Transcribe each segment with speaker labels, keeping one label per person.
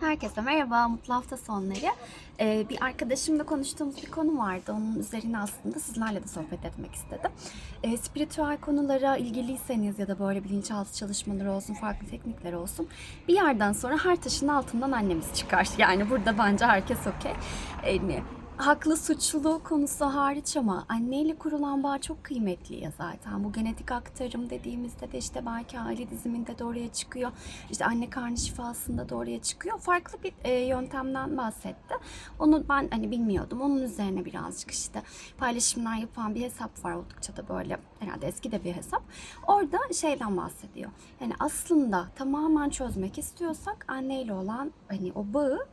Speaker 1: Herkese merhaba, mutlu hafta sonları. Ee, bir arkadaşımla konuştuğumuz bir konu vardı. Onun üzerine aslında sizlerle de sohbet etmek istedim. Ee, spiritüel konulara ilgiliyseniz ya da böyle bilinçaltı çalışmaları olsun, farklı teknikler olsun. Bir yerden sonra her taşın altından annemiz çıkar. Yani burada bence herkes okey. Yani haklı suçlu konusu hariç ama anneyle kurulan bağ çok kıymetli ya zaten. Bu genetik aktarım dediğimizde de işte belki aile diziminde de oraya çıkıyor. İşte anne karnı şifasında da oraya çıkıyor. Farklı bir e, yöntemden bahsetti. Onu ben hani bilmiyordum. Onun üzerine birazcık işte paylaşımlar yapan bir hesap var oldukça da böyle herhalde eski de bir hesap. Orada şeyden bahsediyor. Yani aslında tamamen çözmek istiyorsak anneyle olan hani o bağı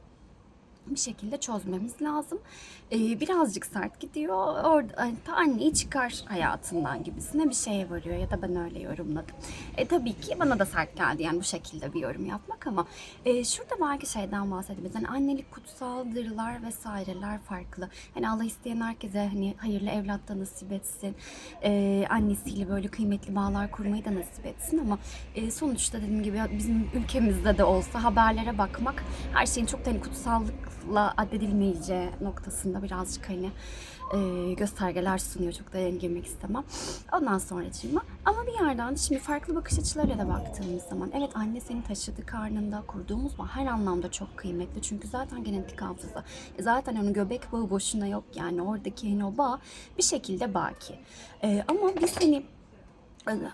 Speaker 1: bir şekilde çözmemiz lazım. Ee, birazcık sert gidiyor. Orada anneyi çıkar hayatından gibisine bir şeye varıyor ya da ben öyle yorumladım. E, tabii ki bana da sert geldi yani bu şekilde bir yorum yapmak ama e, şurada belki şeyden bahsedebiliriz. Hani annelik kutsaldırlar vesaireler farklı. Hani Allah isteyen herkese hani hayırlı evlat da nasip etsin. E, annesiyle böyle kıymetli bağlar kurmayı da nasip etsin ama e, sonuçta dediğim gibi bizim ülkemizde de olsa haberlere bakmak her şeyin çok da hani kutsallıkla addedilmeyeceği noktasında birazcık hani e, göstergeler sunuyor. Çok da girmek istemem. Ondan sonracığıma ama bir yerden şimdi farklı bakış açılarıyla da baktığımız zaman evet anne seni taşıdı karnında kurduğumuz bağ her anlamda çok kıymetli. Çünkü zaten genetik hafıza. E, zaten onun göbek bağı boşuna yok yani oradaki hani o bağ bir şekilde baki. E, ama biz hani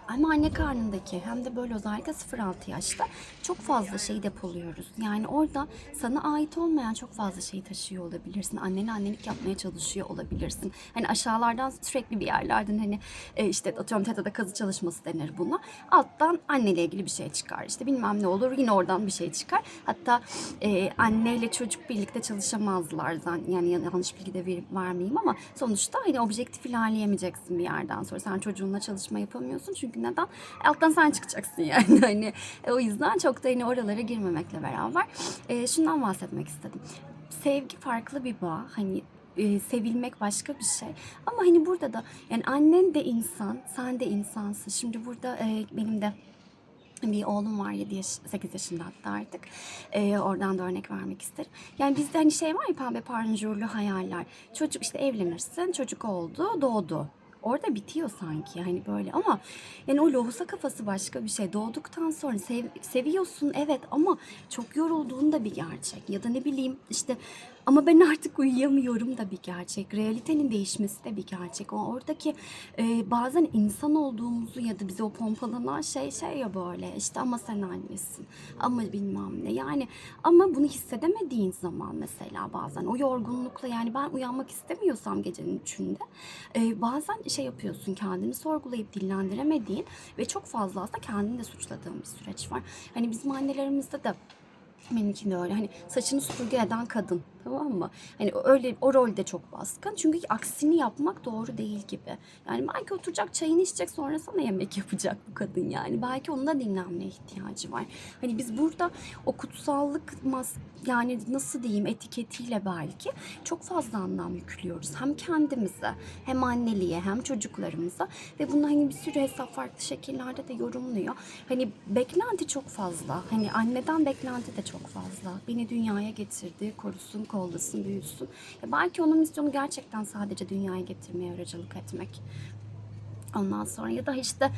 Speaker 1: hem anne karnındaki hem de böyle özellikle 0-6 yaşta çok fazla şey depoluyoruz. Yani orada sana ait olmayan çok fazla şeyi taşıyor olabilirsin. Annene annelik yapmaya çalışıyor olabilirsin. Hani aşağılardan sürekli bir yerlerden hani e, işte atıyorum TETA'da kazı çalışması denir buna. Alttan anneyle ilgili bir şey çıkar. İşte bilmem ne olur yine oradan bir şey çıkar. Hatta e, anneyle çocuk birlikte çalışamazlar. Yani yanlış bilgi de ver, vermeyeyim ama sonuçta hani objektif ilerleyemeyeceksin bir yerden sonra. Sen çocuğunla çalışma yapamıyorsun yapamıyorsun. Çünkü neden? Alttan sen çıkacaksın yani. Hani e, o yüzden çok da hani oralara girmemekle beraber e, şundan bahsetmek istedim. Sevgi farklı bir bağ. Hani e, sevilmek başka bir şey. Ama hani burada da yani annen de insan, sen de insansın. Şimdi burada e, benim de bir oğlum var 7 yaş, 8 yaşında hatta artık. Ee, oradan da örnek vermek isterim. Yani bizde hani şey var ya pembe parnjurlu hayaller. Çocuk işte evlenirsin, çocuk oldu, doğdu orada bitiyor sanki hani böyle ama yani o lohusa kafası başka bir şey. Doğduktan sonra sev, seviyorsun evet ama çok yorulduğun bir gerçek. Ya da ne bileyim işte ama ben artık uyuyamıyorum da bir gerçek. Realitenin değişmesi de bir gerçek. O oradaki e, bazen insan olduğumuzu ya da bize o pompalanan şey şey ya böyle işte ama sen annesin. Ama bilmem ne. Yani ama bunu hissedemediğin zaman mesela bazen o yorgunlukla yani ben uyanmak istemiyorsam gecenin üçünde e, bazen şey yapıyorsun kendini sorgulayıp dillendiremediğin ve çok fazla aslında kendini de suçladığın bir süreç var. Hani bizim annelerimizde de benimkinde öyle hani saçını süpürge eden kadın Tamam mı? Hani öyle o rolde çok baskın. Çünkü aksini yapmak doğru değil gibi. Yani belki oturacak çayını içecek sonra sana yemek yapacak bu kadın yani. Belki onun da dinlenmeye ihtiyacı var. Hani biz burada o kutsallık mas yani nasıl diyeyim etiketiyle belki çok fazla anlam yüklüyoruz. Hem kendimize hem anneliğe hem çocuklarımıza ve bunu hani bir sürü hesap farklı şekillerde de yorumluyor. Hani beklenti çok fazla. Hani anneden beklenti de çok fazla. Beni dünyaya getirdi, korusun, kollasın, büyüsün. Ya belki onun misyonu gerçekten sadece dünyaya getirmeye aracılık etmek. Ondan sonra ya da işte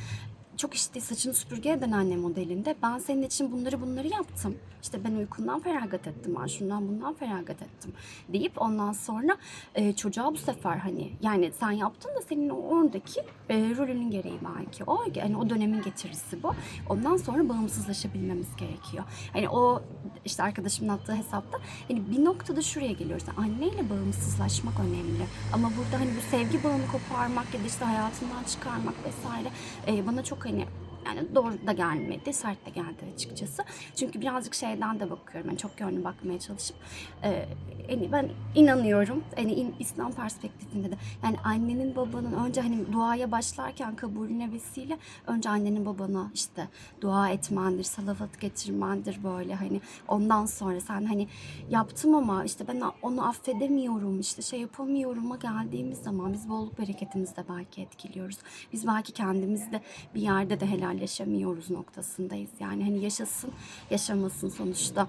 Speaker 1: çok işte saçını süpürge eden anne modelinde ben senin için bunları bunları yaptım. İşte ben uykundan feragat ettim, ben şundan bundan feragat ettim deyip ondan sonra e, çocuğa bu sefer hani yani sen yaptın da senin oradaki e, rolünün gereği belki o yani o dönemin getirisi bu. Ondan sonra bağımsızlaşabilmemiz gerekiyor. Hani o işte arkadaşımın attığı hesapta hani bir noktada şuraya geliyoruz. Yani anneyle bağımsızlaşmak önemli. Ama burada hani bu sevgi bağını koparmak ya da işte hayatından çıkarmak vesaire e, bana çok hani yani doğru da gelmedi, sert de geldi açıkçası. Çünkü birazcık şeyden de bakıyorum. Yani çok yönlü bakmaya çalışıp. E, yani ben inanıyorum. Yani in, İslam perspektifinde de. Yani annenin babanın önce hani duaya başlarken kabulüne vesile önce annenin babana işte dua etmendir, salavat getirmendir böyle hani ondan sonra sen hani yaptım ama işte ben onu affedemiyorum işte şey yapamıyorum'a geldiğimiz zaman biz bolluk bereketimizi de belki etkiliyoruz. Biz belki kendimizde bir yerde de helalleşemiyoruz noktasındayız. Yani hani yaşasın, yaşamasın sonuçta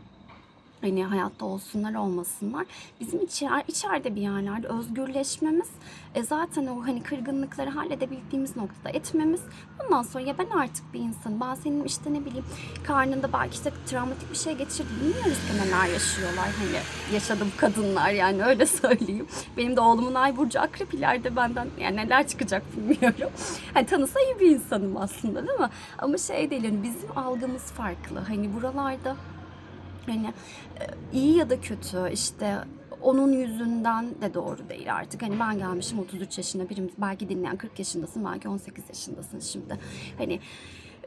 Speaker 1: hani hayatta olsunlar olmasınlar. Bizim içer, içeride bir yerlerde özgürleşmemiz e, zaten o hani kırgınlıkları halledebildiğimiz noktada etmemiz ondan sonra ya ben artık bir insanım ben senin işte ne bileyim karnında belki işte travmatik bir şey geçirdi bilmiyoruz ki neler yaşıyorlar. Hani yaşadı bu kadınlar yani öyle söyleyeyim. Benim de oğlumun ay burcu akrep ileride benden. Yani neler çıkacak bilmiyorum. Hani tanısa iyi bir insanım aslında değil mi? Ama şey değil yani bizim algımız farklı. Hani buralarda Hani e, iyi ya da kötü işte onun yüzünden de doğru değil artık. Hani ben gelmişim 33 yaşında birimiz belki dinleyen 40 yaşındasın belki 18 yaşındasın şimdi. Hani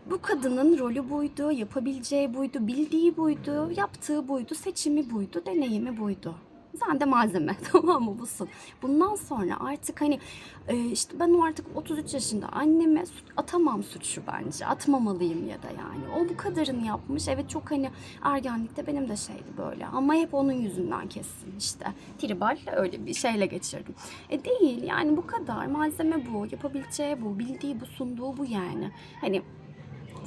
Speaker 1: bu kadının rolü buydu, yapabileceği buydu, bildiği buydu, yaptığı buydu, seçimi buydu, deneyimi buydu. Sen de malzeme tamam mı busun. Bundan sonra artık hani e, işte ben artık 33 yaşında anneme atamam suçu bence. Atmamalıyım ya da yani. O bu kadarını yapmış. Evet çok hani ergenlikte benim de şeydi böyle. Ama hep onun yüzünden kessin işte. Tribal öyle bir şeyle geçirdim. E değil yani bu kadar. Malzeme bu. Yapabileceği bu. Bildiği bu. Sunduğu bu yani. Hani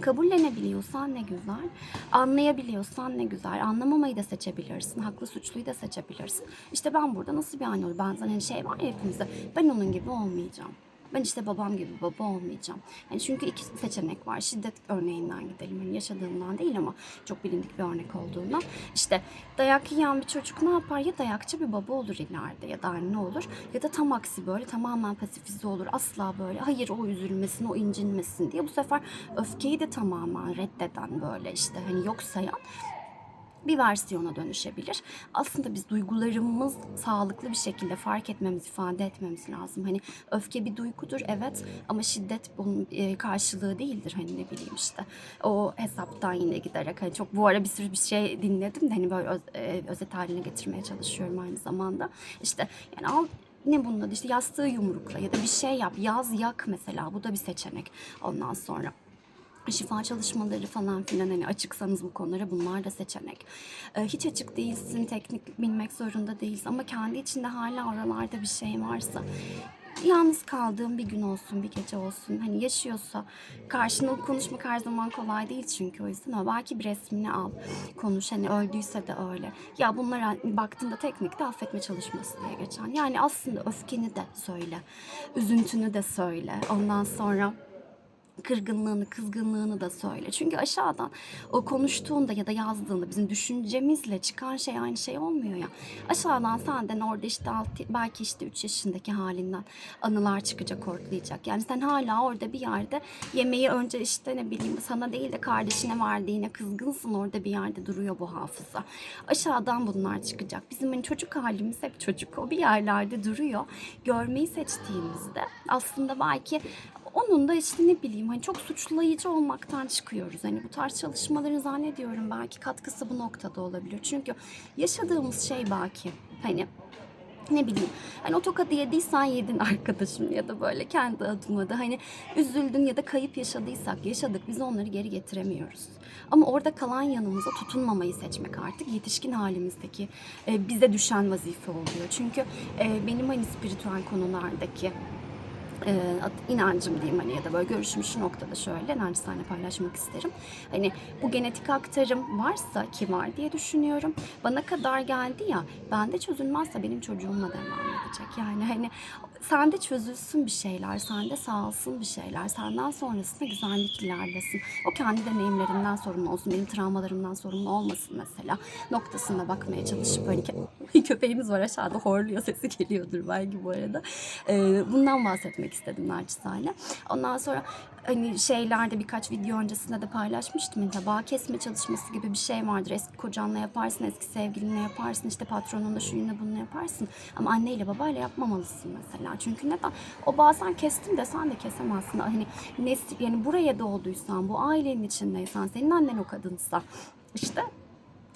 Speaker 1: kabullenebiliyorsan ne güzel. Anlayabiliyorsan ne güzel. Anlamamayı da seçebilirsin. Haklı suçluyu da seçebilirsin. İşte ben burada nasıl bir anne olur? Bazen hani şey var ya hepimizde. Ben onun gibi olmayacağım. Ben işte babam gibi baba olmayacağım. Yani çünkü iki seçenek var. Şiddet örneğinden gidelim. Hani yaşadığımdan değil ama çok bilindik bir örnek olduğundan. İşte dayak yiyen bir çocuk ne yapar? Ya dayakçı bir baba olur ileride ya da anne olur. Ya da tam aksi böyle tamamen pasifize olur. Asla böyle hayır o üzülmesin, o incinmesin diye. Bu sefer öfkeyi de tamamen reddeden böyle işte hani yok sayan bir versiyona dönüşebilir. Aslında biz duygularımız sağlıklı bir şekilde fark etmemiz, ifade etmemiz lazım. Hani öfke bir duygudur evet ama şiddet bunun e, karşılığı değildir. Hani ne bileyim işte o hesaptan yine giderek hani çok bu ara bir sürü bir şey dinledim de hani böyle öz, e, özet haline getirmeye çalışıyorum aynı zamanda. İşte yani al ne bunun adı işte yastığı yumrukla ya da bir şey yap yaz yak mesela bu da bir seçenek ondan sonra şifa çalışmaları falan filan hani açıksanız bu konulara bunlar da seçenek. Ee, hiç açık değilsin, teknik bilmek zorunda değilsin ama kendi içinde hala oralarda bir şey varsa yalnız kaldığın bir gün olsun, bir gece olsun hani yaşıyorsa karşında konuşmak her zaman kolay değil çünkü o yüzden ama belki bir resmini al, konuş hani öldüyse de öyle. Ya bunlara baktığında teknikte affetme çalışması diye geçen. Yani aslında öfkeni de söyle, üzüntünü de söyle. Ondan sonra kırgınlığını, kızgınlığını da söyle. Çünkü aşağıdan o konuştuğunda ya da yazdığında bizim düşüncemizle çıkan şey aynı şey olmuyor ya. Aşağıdan senden orada işte altı, belki işte 3 yaşındaki halinden anılar çıkacak, ortlayacak. Yani sen hala orada bir yerde yemeği önce işte ne bileyim sana değil de kardeşine verdiğine kızgınsın orada bir yerde duruyor bu hafıza. Aşağıdan bunlar çıkacak. Bizim hani çocuk halimiz hep çocuk. O bir yerlerde duruyor. Görmeyi seçtiğimizde aslında belki onun da işte ne bileyim hani çok suçlayıcı olmaktan çıkıyoruz. Hani bu tarz çalışmaların zannediyorum belki katkısı bu noktada olabilir. Çünkü yaşadığımız şey belki hani ne bileyim hani o tokadı yediysen yedin arkadaşım ya da böyle kendi adıma da hani üzüldün ya da kayıp yaşadıysak yaşadık biz onları geri getiremiyoruz. Ama orada kalan yanımıza tutunmamayı seçmek artık yetişkin halimizdeki e, bize düşen vazife oluyor. Çünkü e, benim hani spiritüel konulardaki e, at- inancım diyeyim hani ya da böyle görüşüm şu noktada şöyle naçizane paylaşmak isterim. Hani bu genetik aktarım varsa ki var diye düşünüyorum. Bana kadar geldi ya bende çözülmezse benim çocuğumla devam edecek. Yani hani sende çözülsün bir şeyler, sende sağolsun bir şeyler, senden sonrasında güzellik ilerlesin. O kendi deneyimlerinden sorumlu olsun, benim travmalarımdan sorumlu olmasın mesela. Noktasına bakmaya çalışıp hani köpeğimiz var aşağıda horluyor sesi geliyordur belki bu arada. Ee, bundan bahsetmek istedim naçizane. Ondan sonra hani şeylerde birkaç video öncesinde de paylaşmıştım. Yani bağ kesme çalışması gibi bir şey vardır. Eski kocanla yaparsın, eski sevgilinle yaparsın, işte patronunla şuyunla bunu yaparsın. Ama anneyle babayla yapmamalısın mesela. Çünkü neden? O bazen kestin de sen de kesemezsin. Hani nesil, yani buraya doğduysan, bu ailenin içindeysen, senin annen o kadınsa işte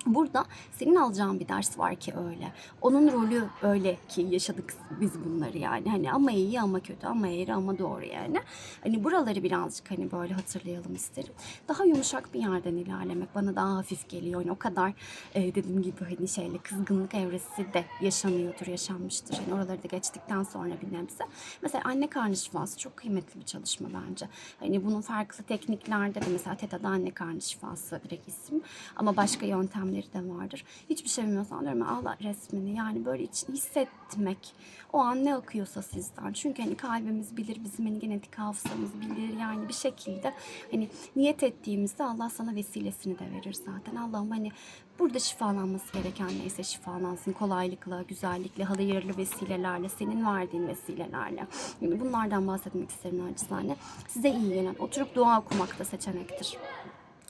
Speaker 1: Burada senin alacağın bir ders var ki öyle. Onun rolü öyle ki yaşadık biz bunları yani. Hani ama iyi ama kötü ama eğri ama doğru yani. Hani buraları birazcık hani böyle hatırlayalım isterim. Daha yumuşak bir yerden ilerlemek bana daha hafif geliyor. Yani o kadar e, dediğim gibi hani şeyle kızgınlık evresi de yaşanıyordur, yaşanmıştır. Hani oraları da geçtikten sonra bir nebze. Mesela anne karnı şifası çok kıymetli bir çalışma bence. Hani bunun farklı tekniklerde de mesela TETA'da anne karnı şifası direkt isim. Ama başka yöntemleri halleri de vardır. Hiçbir şey bilmiyorsan diyorum Allah resmini yani böyle için hissetmek. O an ne akıyorsa sizden. Çünkü hani kalbimiz bilir, bizim hani genetik hafızamız bilir. Yani bir şekilde hani niyet ettiğimizde Allah sana vesilesini de verir zaten. Allah'ım hani burada şifalanması gereken neyse şifalansın. Kolaylıkla, güzellikle, hayırlı vesilelerle, senin verdiğin vesilelerle. Yani bunlardan bahsetmek isterim acizane. Size iyi gelen, oturup dua okumak da seçenektir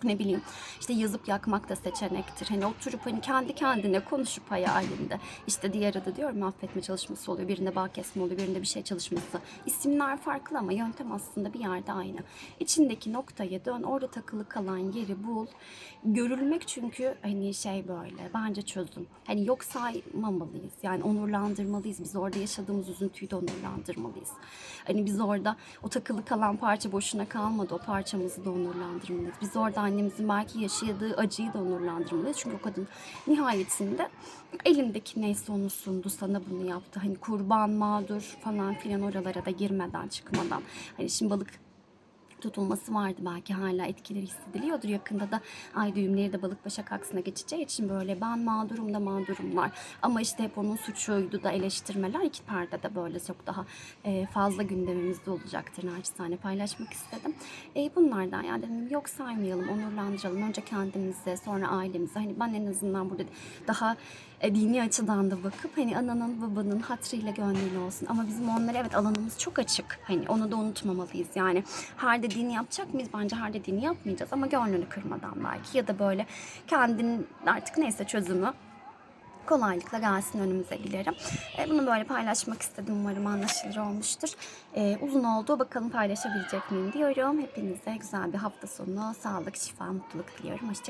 Speaker 1: ne bileyim işte yazıp yakmak da seçenektir. Hani oturup hani kendi kendine konuşup hayalinde. İşte diğer adı diyorum affetme çalışması oluyor. Birinde bağ kesme oluyor. Birinde bir şey çalışması. İsimler farklı ama yöntem aslında bir yerde aynı. İçindeki noktaya dön. Orada takılı kalan yeri bul. Görülmek çünkü hani şey böyle bence çözüm. Hani yok saymamalıyız. Yani onurlandırmalıyız. Biz orada yaşadığımız üzüntüyü de onurlandırmalıyız. Hani biz orada o takılı kalan parça boşuna kalmadı. O parçamızı da onurlandırmalıyız. Biz orada annemizin belki yaşadığı acıyı da onurlandırmalıyız. Çünkü o kadın nihayetinde elindeki neyse onu sundu. Sana bunu yaptı. Hani kurban, mağdur falan filan oralara da girmeden çıkmadan. Hani şimdi balık tutulması vardı belki hala etkileri hissediliyordur. Yakında da ay düğümleri de balık başak aksına geçeceği için böyle ben mağdurum da mağdurumlar. Ama işte hep onun suçuydu da eleştirmeler iki perdede böyle çok daha e, fazla gündemimizde olacaktır. Naçizane paylaşmak istedim. E, bunlardan yani dedim yok saymayalım, onurlandıralım. Önce kendimize sonra ailemize. Hani ben en azından burada daha e, dini açıdan da bakıp hani ananın babanın hatrıyla gönlüyle olsun. Ama bizim onlara evet alanımız çok açık. Hani onu da unutmamalıyız. Yani her dediğini yapacak mıyız? Bence her dediğini yapmayacağız ama gönlünü kırmadan belki. Ya da böyle kendin artık neyse çözümü kolaylıkla gelsin önümüze dilerim. E, bunu böyle paylaşmak istedim. Umarım anlaşılır olmuştur. E, uzun oldu. Bakalım paylaşabilecek miyim diyorum. Hepinize güzel bir hafta sonu, sağlık, şifa, mutluluk diliyorum. Hoşçakalın.